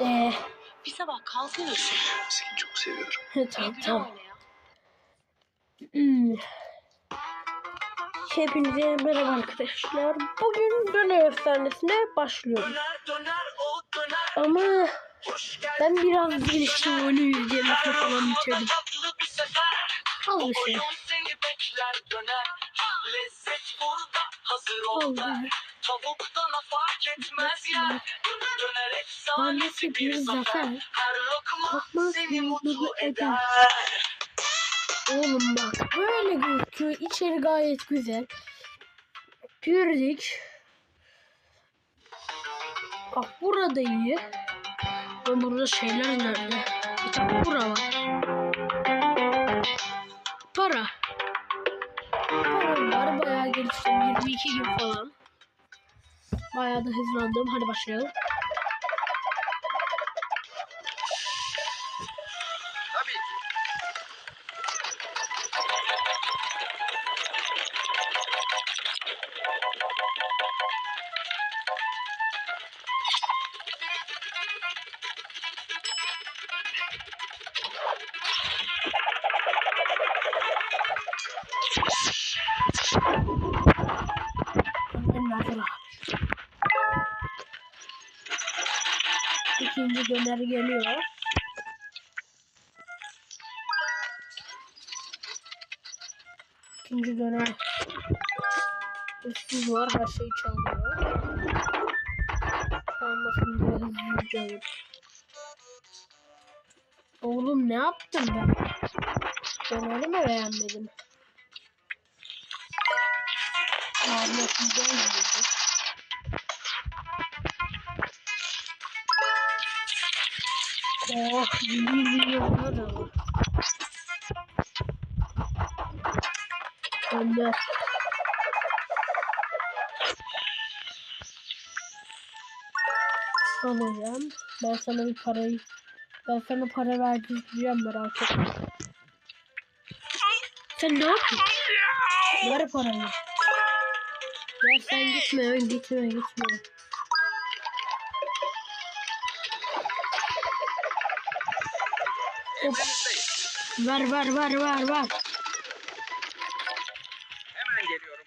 Ee, Bir sabah kalkıyorsun. Seni çok seviyorum. tamam Bir tamam. Hmm. Hepinize merhaba arkadaşlar. Bugün döner efsanesine başlıyoruz. Ama ben biraz geliştim oyunu izlemesine falan bitirdim. Az bir şey. Vallahi. Tavuktan fark etmez yer. Efsanesi bir zafer. Bakmaz seni mutlu eder. Oğlum bak böyle gözüküyor. İçeri gayet güzel. Girdik. Bak burada iyi. Ben burada şeyler nerede? Bir tane bura var. Para. Param var. Bayağı geliştim. 22 gün falan. Bayağı da hızlandım. Hadi başlayalım. İkinci döner geliyor. İkinci döner. Üstsüz var her şeyi çalıyor. Çalmasın diye hızlıca. Oğlum ne yaptın ben? Döneri mi beğenmedim? Abi yapacağım Oh, milyon milyonlar da var. Önder. Al hocam. Ben sana bir parayı ben sana para verdireceğim merak etme. Sen ne yapıyorsun? Ver parayı. Ya sen gitme, gitme, gitme. Hop. Ver, ver, ver, ver, ver. Hemen geliyorum.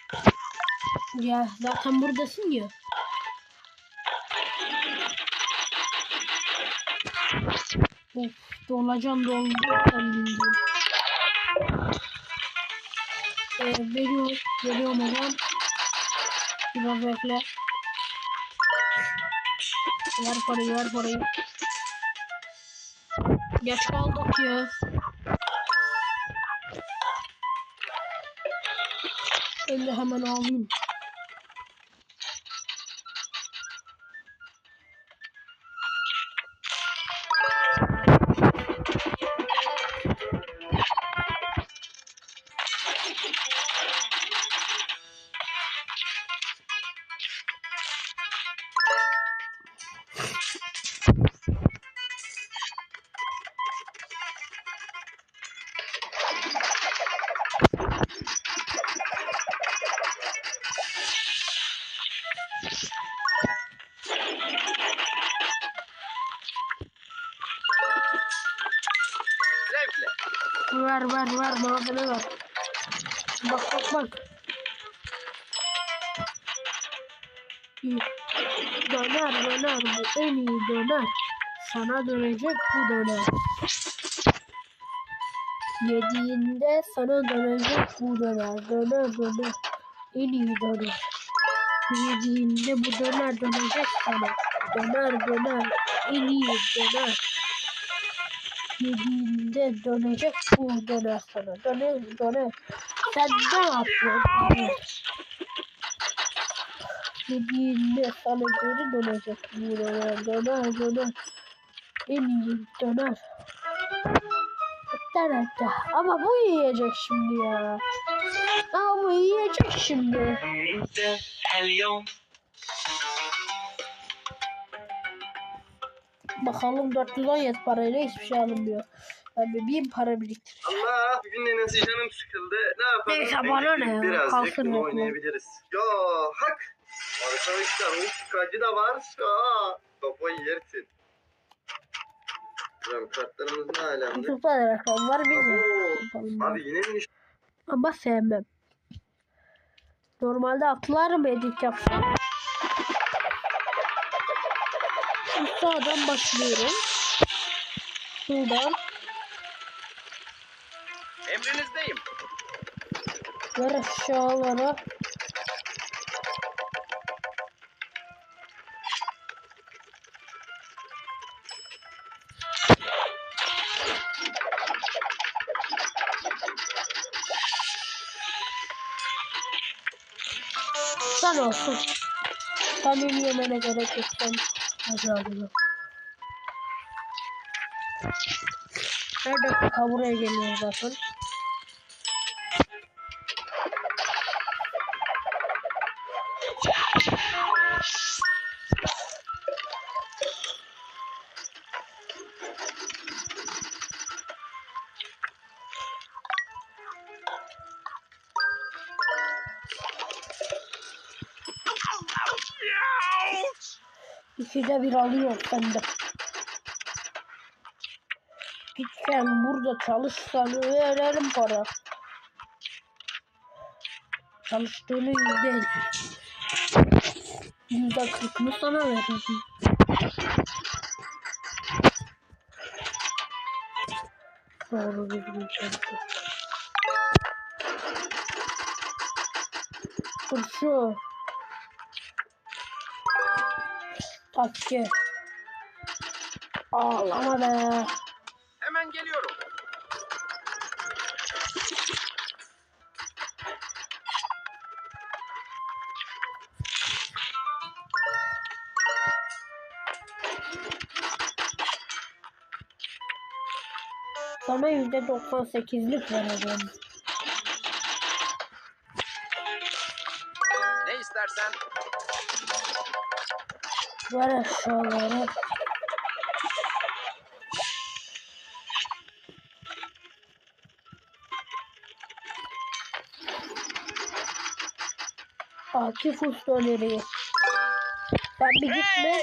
Ya zaten buradasın ya. Of, dolacağım dolacağım bildiğin. Ee, veriyorum, veriyorum hocam. Biraz bekle. Ver parayı, ver parayı. Geç kaldık ya. Ben de hemen alayım. Ver ver malzeme ver. Bak bak bak. Döner döner bu en iyi döner. Sana dönecek bu döner. Yediğinde sana dönecek bu döner. Döner döner. En iyi döner. Yediğinde bu döner dönecek sana. Döner döner. En iyi döner yediğinde dönecek bu döner sana. Döner döner. Sen ne yapıyorsun? Yediğinde sana geri dönecek bu döner. Döner döner. En döner. Hatta hatta. Ama bu yiyecek şimdi ya. Ama bu yiyecek şimdi. Bakalım 417 parayla hiçbir şey alınmıyor. Ben bir bin para biriktir. Allah bugün nasıl canım sıkıldı. Ne yapalım? Neyse, bana ne ya? Birazcık Kalsın bunu oynayabiliriz. Ya hak. Arkadaşlar uf kacı da var. Aa, kafayı yersin. Hocam kartlarımız ne alemde? Süper rakam var biz de Oo, yapalım. Abi yine mi Ama sevmem. Normalde atlarım edit yapsam. Sağdan başlıyorum. Şuradan Emrinizdeyim. ver aşağılara. Sen olsun. Senin yemene gerek yok. Sen azalıyor. Her dakika buraya geliyor zaten. İkide bir alıyor sende. Gitsen burada çalışsan verelim para. Çalıştığını yüzde elli. Yüzde kırkını sana veririm. Doğru düzgün çalışıyor. Turşu. Takke. Ağlama be. Hemen geliyorum. Sana yüzde doksan sekizlik vereceğim. Ver aşağılara. Akif Usta nereye? Sen bir gitme.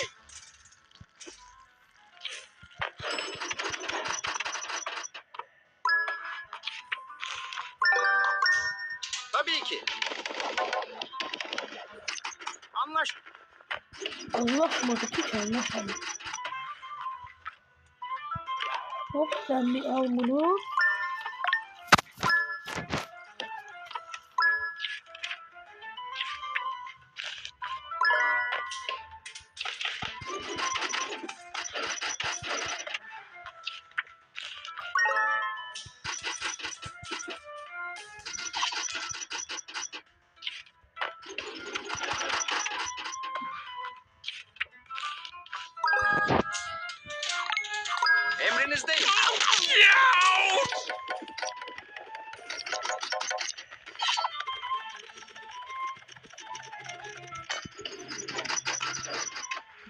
Tabii ki. Anlaş. Anlaşmadık hiç anlaşmadık. Hop sen bir al bunu.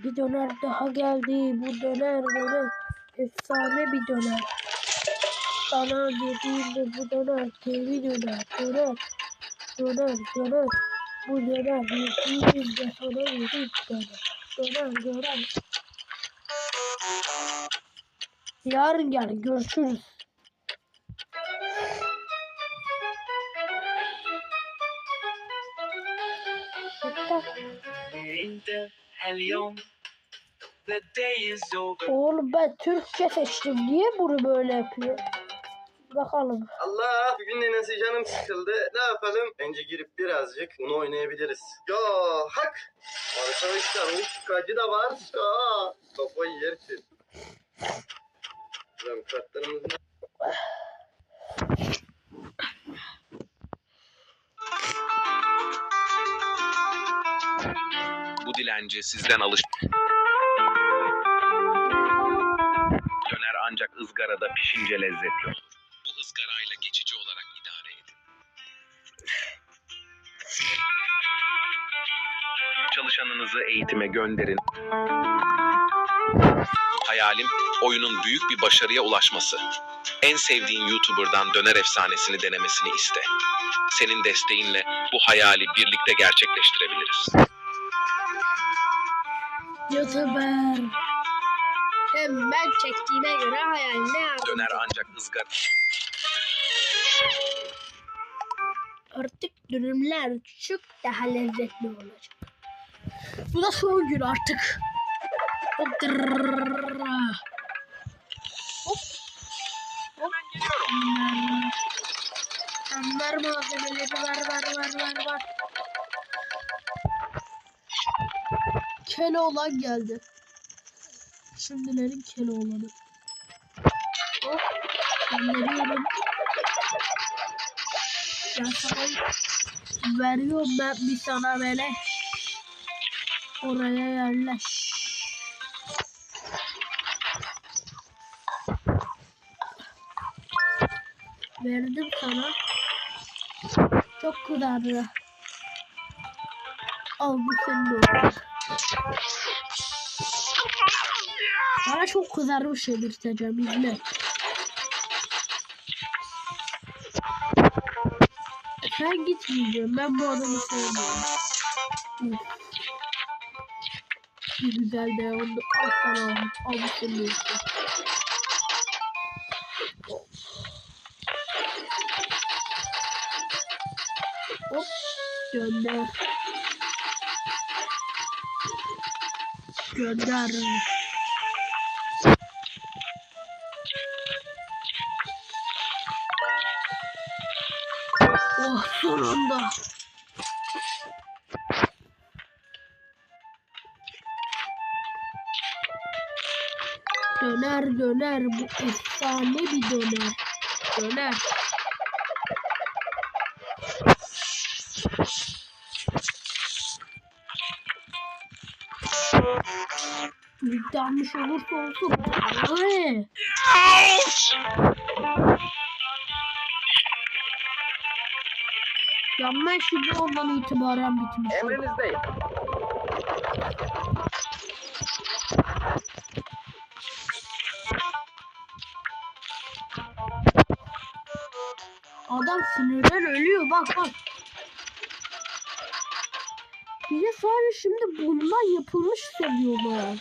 Bir döner daha geldi. Bu döner döner. Efsane bir döner. Sana dediğimde bu döner. Kevi döner. Döner. Döner. Döner. Bu döner. Yüzüm de sana yüzüm döner. Döner. Döner. Yarın gel. Görüşürüz. Thank. Oğlum ben Türkçe seçtim. Niye bunu böyle yapıyor? Bakalım. Allah bugün nenesi canım sıkıldı. Ne yapalım? Bence girip birazcık bunu oynayabiliriz. Ya hak. Arkadaşlar uçkacı da var. Aa, kafayı yersin. Lan kartlarımız? Dilenci sizden alış... Döner ancak ızgarada pişince lezzetli olur. Bu ızgarayla geçici olarak idare edin. Çalışanınızı eğitime gönderin. Hayalim oyunun büyük bir başarıya ulaşması. En sevdiğin YouTuber'dan döner efsanesini denemesini iste. Senin desteğinle bu hayali birlikte gerçekleştirebiliriz. YouTuber. ben ben çektiğime göre hayaline yardım. Döner ancak ızgara Artık dürümler çok daha lezzetli olacak. Bu da son gün artık. Hop. Hop. Hop. Ver malzemeleri ver ver ver ver ver. Keloğlan geldi. Şimdilerin Keloğlan'ı. Gönderiyorum. Ben sana veriyorum ben bir sana beleş. Oraya yerleş. Verdim sana. Çok kızardı. Al bu senin olsun. Sana çok kızarmış yedirteceğim izle. Ben gitmeyeceğim. Ben bu adamı sevmiyorum. Bir güzel de onu al sana al. Al bu senin olsun. Hop. Gönder. Gönder. Oh sonunda. Döner döner bu efsane bir döner. Döner. Yüklenmiş olursa olsun. Ay. Yanma şimdi ondan itibaren bitmiş. Emrinizdeyim. Adam sinirden ölüyor bak bak. Bir de sadece şimdi bundan yapılmış seviyorlar.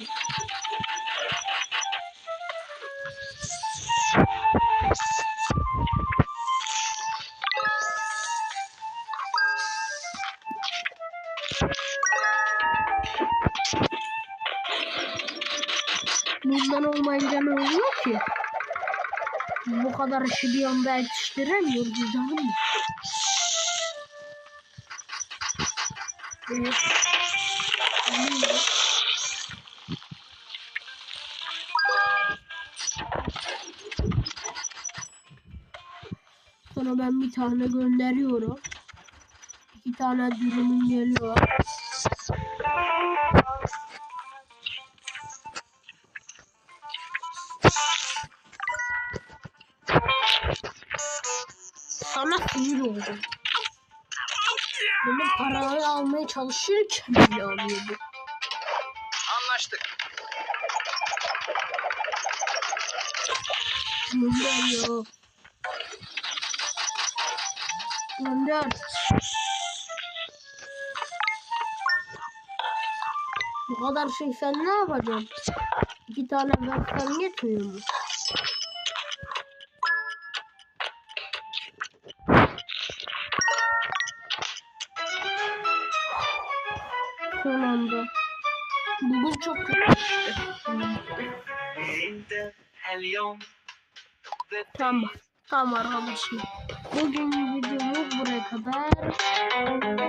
Bundan olmayınca ne oluyor ki? Bu kadar işi bir anda yetiştiremiyoruz canım. Sonra ben bir tane gönderiyorum. İki tane dürümüm geliyor. Sana sinir oldum. Benim parayı almaya çalışırken bile alıyordu. Anlaştık. Gönder ya. Gönder. Bu kadar şey sen ne yapacaksın? İki tane versen yetmiyor mu? Tamam. Tamam arkadaşlar. Bugün videomuz buraya kadar.